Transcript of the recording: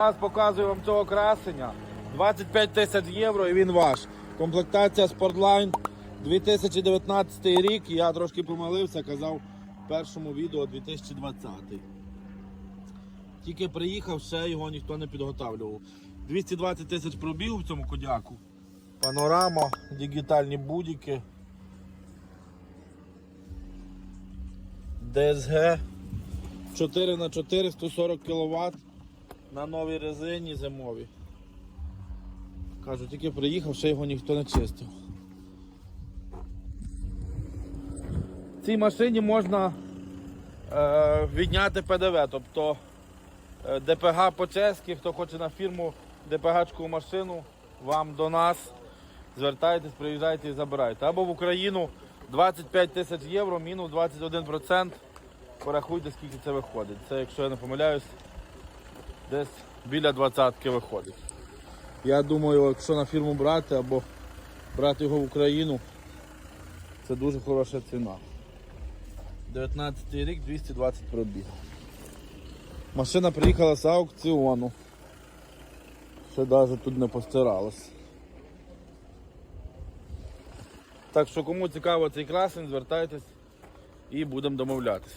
Зараз показую вам цього красення. 25 тисяч євро і він ваш. Комплектація Sportline 2019 рік. Я трошки помилився, казав в першому відео 2020. Тільки приїхав, ще його ніхто не підготавлював. 220 тисяч пробіг в цьому кодяку. Панорама, дигітальні будики. DSG 4х4 140 кВт на новій резині зимовій. Кажу, тільки приїхав, ще його ніхто не чистив. В цій машині можна е, відняти ПДВ, тобто е, ДПГ по-чеськи, хто хоче на фірму ДПГ-чку машину, вам до нас. Звертайтесь, приїжджайте і забирайте. Або в Україну 25 тисяч євро, мінус 21%. Порахуйте, скільки це виходить. Це, якщо я не помиляюсь, десь біля двадцятки виходить. Я думаю, якщо на фірму брати або брати його в Україну, це дуже хороша ціна. 19 рік 220 пробіг. Машина приїхала з аукціону. Ще навіть тут не постиралась. Так що кому цікаво цей красень, звертайтесь і будемо домовлятись.